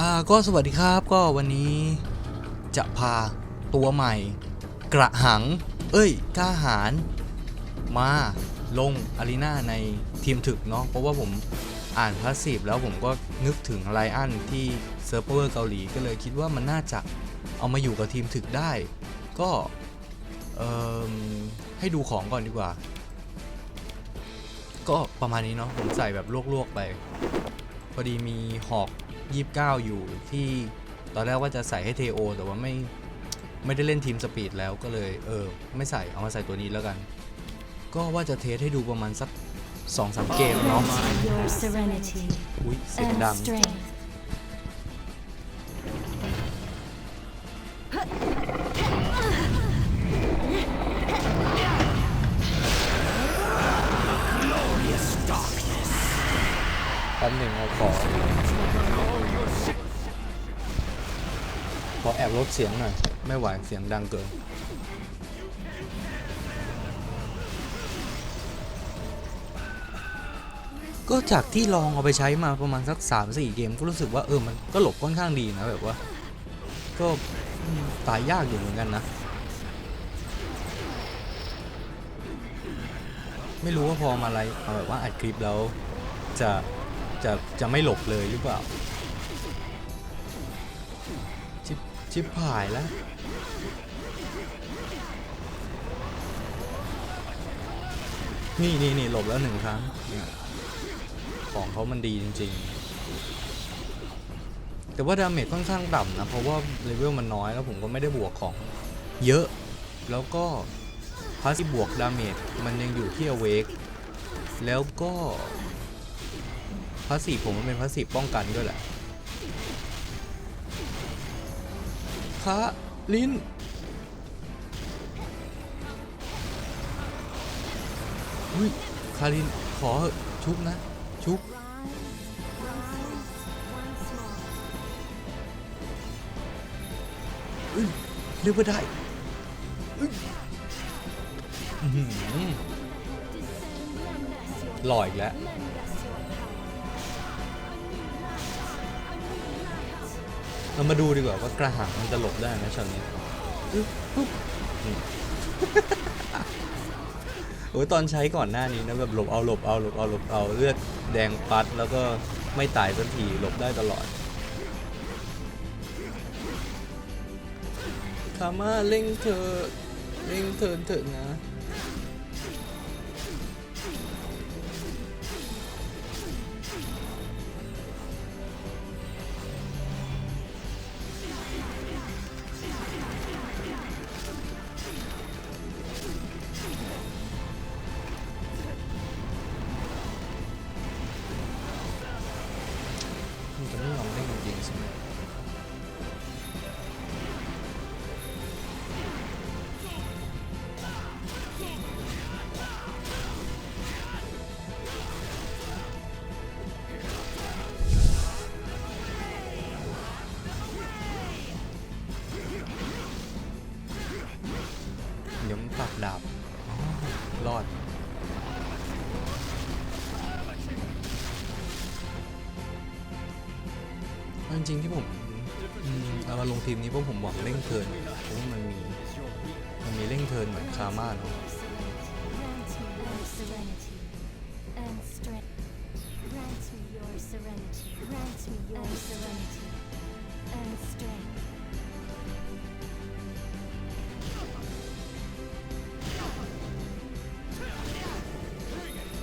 อ่าก็สวัสดีครับก็วันนี้จะพาตัวใหม่ กระหัง เอ้ยกล้าหาร มาลงอารีนาในทีมถึกเนาะเพราะว่าผมอ่านพาสซีฟแล้วผมก็นึกถึงไลอันที่เซิร์ฟเวอร์เกาหลีก็เลยคิดว่ามันน่าจะเอามาอยู่กับทีมถึกได้ ก็ให้ดูของก่อนดีกว่า ก็ประมาณนี้เนาะผมใส่แบบลวกๆไป พอดีมีหอก 29 อยู่ที่ตอนแรกว่าจะใส่ให้เทโอแต่ว่าไม่ไม่ได้เล่นทีมสปีดแล้วก็เลยเออไม่ใส่เอามาใส่ตัวนี้แล้วกัน ก็ว่าจะเทสให้ดูประมาณสัก2-3เกมเนาะ Your serenity อุ้ยเสียง and ดัง ลดเสียงหน่อย ไม่ไหวเสียงดังเกินก็จากที่ลองเอาไปใช้มาประมาณสัก3-4เกมก็รู้สึกว่าเออมันก็หลบค่อนข้างดีนะแบบว่า ก็ตายยากอยู่เหมือนกันนะ ไม่รู้ว่าพอมาอะไรเอาแบบว่าอัดคลิปแล้วจะจะจะไม่หลบเลยหรือเปล่า ชิบหายแล้วนี่นี่นี่หลบแล้วหนึ่งครั้ง ของเขามันดีจริง ๆ แต่ว่าดาเมจค่อนข้างต่ำนะ เพราะว่าเลเวลมันน้อยแล้วผมก็ไม่ได้บวกของเยอะ แล้วก็พาสซีบวกดาเมจมันยังอยู่ที่อเวกแล้วก็พาสซีผมมันเป็นพาสซีป้องกันด้วยแหละ ขาลิ้น อุ้ยคารินขอชุบนะ ชุบเอ้ยเรียกว่าได้เอ้ยหล่ออีกแล้ว เรามาดูดีกว่าว่ากระหังมันจะหลบได้ไหมช็อตนี้อึ๊บปุ๊บนี่โอ้ยตอนใช้ก่อนหน้านี้นะแบบหลบเอาหลบเอาหลบเอาหลบเอาเลือดแดงปัดแล้วก็ไม่ตายสักทีหลบได้ตลอดคามาเร่งเธอเร่งเธอเถอะนะ ทีมนี้พวกผมบอกเร่งเทินเพราะมันมีมันมีเร่งเทินเหมือนคาม่าเนาะ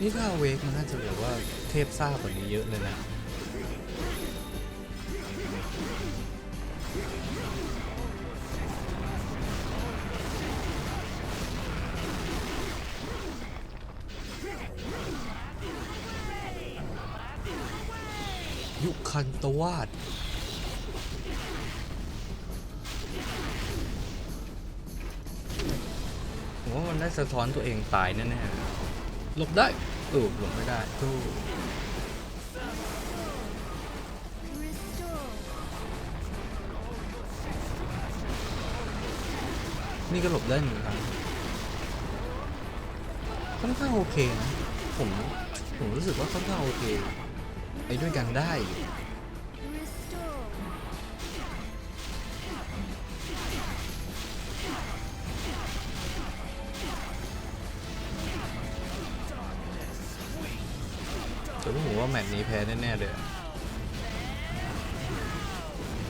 นี่ถ้าเวกมันน่าจะเหลือว่าเทพซ่ากว่านี้เยอะเลยนะ คคันตวาดผมว่ามันได้สะท้อนตัวเองตายแน่ๆหลบได้เออหลบไม่ได้ทู Restore. นี่ก็หลบได้หนึ่งครั้งค่อนข้างโอเคนะ ผม ผมรู้สึกว่าค่อนข้างโอเค ไปด้วยกันได้ มตช์นี้แพ้แน่ๆเลยอ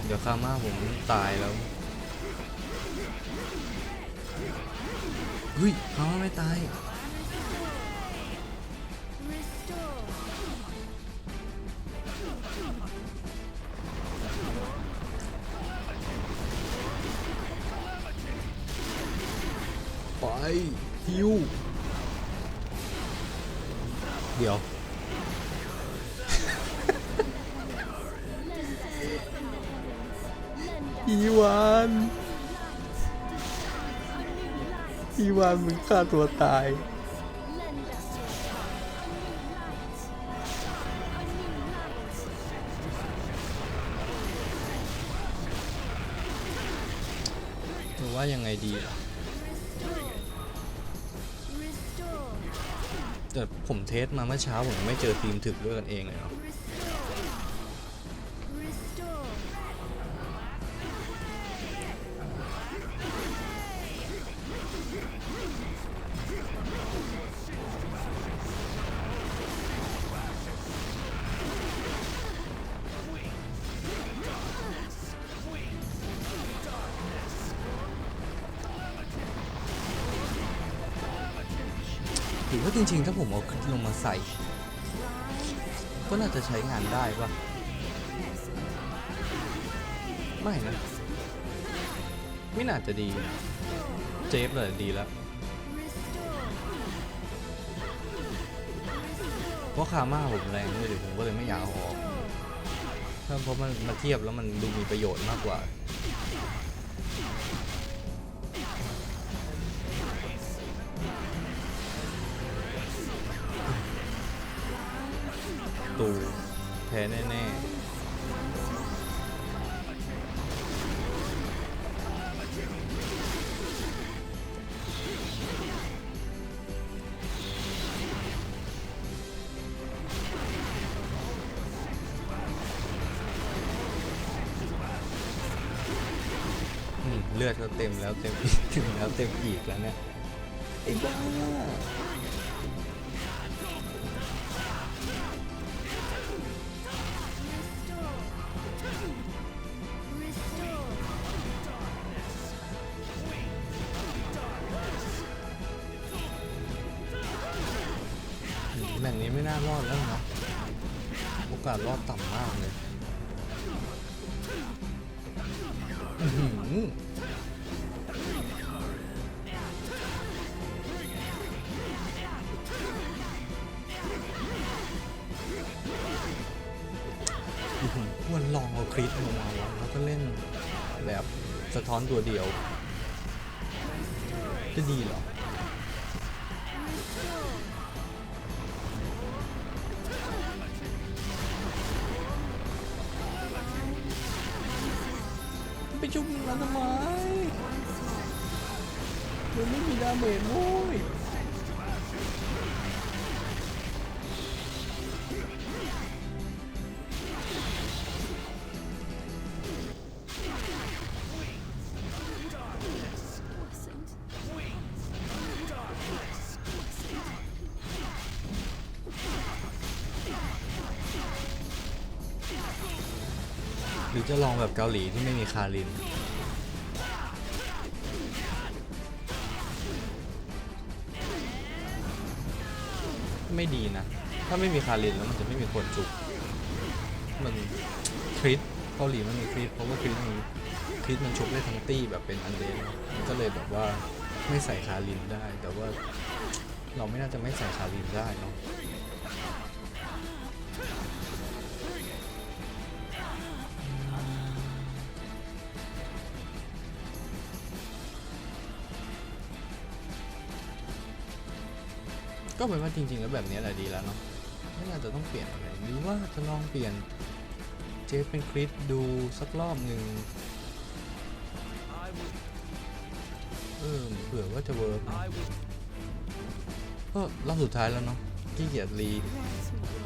เดี๋ยวคาม่าผมตายแล้ว เฮ้ยคาม่าไม่ตาย ไปฮิวเดี๋ยว อีวานอีวานมึงฆ่าตัวตาย หรือว่ายังไงดีล่ะแต่ผมเทสมาเมื่อเช้าผมไม่เจอทีมถึกด้วยกันเองเลยเนาะ ว่าจริงๆ ถ้าผมเอาคลิปลงมาใส่ ก็น่าจะใช้งานได้ปะไม่นะ ไม่น่าจะดีนะเจฟเลยดีแล้วเพราะคาม่าผมแรงด้วยดิผมก็เลยไม่อยากเอาออกถ้าเพราะมันมาเทียบแล้วมันดูมีประโยชน์มากกว่า พ้แน่ๆเลือดก็เต็มแล้วเต็มอีกถึงแล้วเต็มอีกแล้วเนี่ยไอ้บ้า รอดแล้วนะโอกาสรอดต่ำมากเลยอื้อหืออื้อหือควรลองเอาคลิปลงมาแล้วแล้วก็เล่นแบบสะท้อนตัวเดียว จะดีเหรอ ไปจุ่มมันทำไมมันไม่มีดาเมจโว้ย รือจะลองแบบเกาหลีที่ไม่มีคาริน ไม่ดีนะ ถ้าไม่มีคารินแล้วมันจะไม่มีคนจุก มันคริสเกาหลีมันมีคริสเพราะว่าคริสมันคริสมันชุบได้ทั้งตี้แบบเป็นอันเดนมันก็เลยแบบว่าไม่ใส่คารินได้ แต่ว่าเราไม่น่าจะไม่ใส่คารินได้เนาะ ก็เป็นว่าจริงๆแล้วแบบนี้แหละดีแล้วเนาะไม่น่าจะต้องเปลี่ยนอะไรหรือว่าจะลองเปลี่ยนเจฟเป็นคริสดูสักรอบหนึ่งเออเผื่อว่าจะเวิร์กก็รอบสุดท้ายแล้วเนาะขี้เกียจรี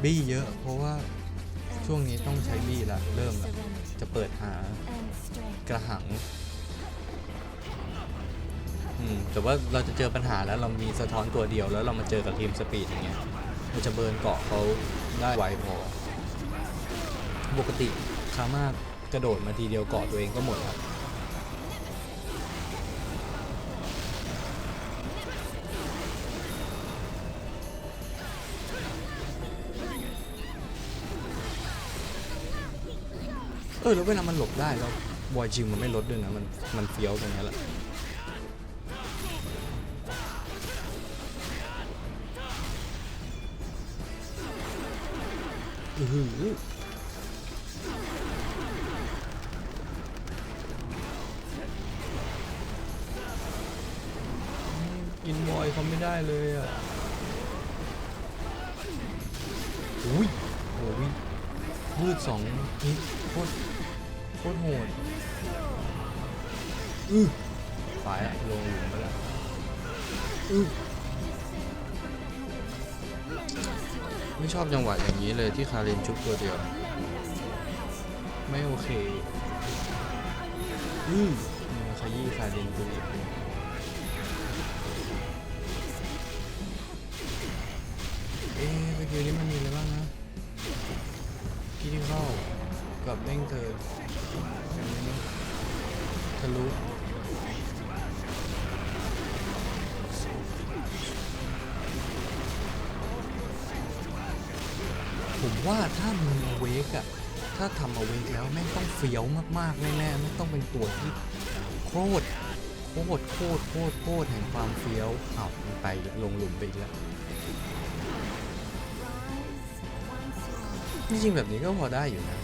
บี้เยอะ เพราะว่าช่วงนี้ต้องใช้บี้ละเริ่มละจะเปิดหากระหัง มแต่ว่าเราจะเจอปัญหาแล้วเรามีสะท้อนตัวเดียว แล้วเรามาเจอกับทีมสปีดอย่างเงี้ยเราจะเบิร์นเกาะเขาได้ไวพอ ปกติคามากระโดดมาทีเดียวเกาะตัวเองก็หมดครับเออแล้วเวลามันหลบได้แล้วบอยจิมมันไม่ลดด้วยนะมันมันเฟี้ยวตรงนี้แหละ อืออกินบอยเขาไม่ได้เลยอะ อุ้ยโอ้ยพืดสองฮิตโคตรโคตรโหดอื้อตายละลงหลุมไปแล้วอื้อ ไม่ชอบจังหวะอย่างนี้เลยที่คาเรนชุบตัวเดียว ไม่โอเค อือเนี่ยขยี้คาเรนตัวเองเอ๊ะเกี้นี้มันมีอะไรบ้างนะกี้ที่เข้ากับเด้งเธอทะลุ ว่าถ้ามึงเอเวกอะถ้าทำเอาเวกแล้วแม่งต้องเฟี้ยวมากๆแน่ๆไม่ต้องเป็นตัวที่โคตรโคตรโคตรโคตรโคตรแห่งความเฟี้ยวอ้าวมันไปลงหลุมไปอีกแล้วจริงๆแบบนี้ก็พอได้อยู่นะ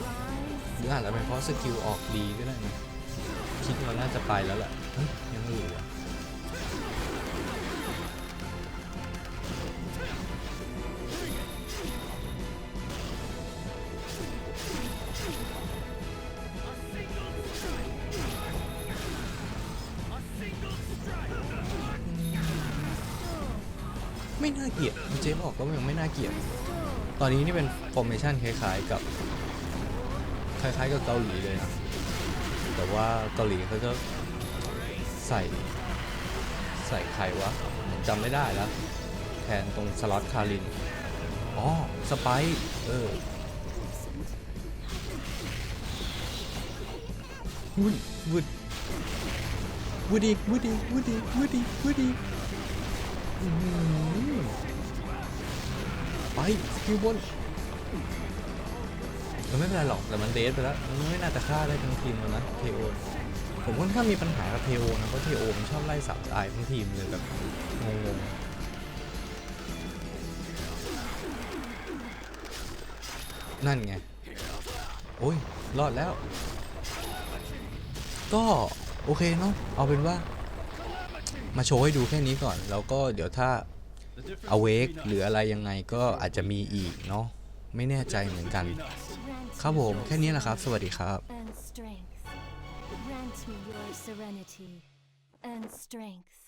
หรืออาจจะเป็นเพราะสกิลออกดีก็ได้นะคิดว่าน่าจะไปแล้วแหละเฮ้ยยังเหลือ ไม่น่าเกลียดเจ๊บอกก็ยังไม่น่าเกลียด ตอนนี้นี่เป็นฟอร์เมชันคล้ายๆกับ คล้ายๆกับเกาหลีเลยนะ แต่ว่าเกาหลีเขาจะใส่ใส่ใครวะผมจำไม่ได้แล้ว แทนตรงสล็อตคาริน อ๋อ สไปซ์เออวุดวุดวุดีวุดีวุดีวุดีวุดอื้อหือ ไปสกิลบนก็ไม่เป็นไรหรอก แต่มันเดทไปแล้ว มันไม่น่าจะฆ่าได้ทั้งทีมแล้วนะเทโอผมค่อนข้างมีปัญหากับเทโอนะ เพราะเทโอมันชอบไล่สับตายทั้งทีมเลยแบบงงๆ นั่นไง โอ้ย รอดแล้ว ก็โอเคเนาะ เอาเป็นว่า มาโชว์ให้ดูแค่นี้ก่อน แล้วก็เดี๋ยวถ้า awake หรืออะไรยังไงก็อาจจะมีอีกเนาะไม่แน่ใจเหมือนกัน ครับผมแค่นี้แหละครับ สวัสดีครับ and strength. Grant me your serenity and strength.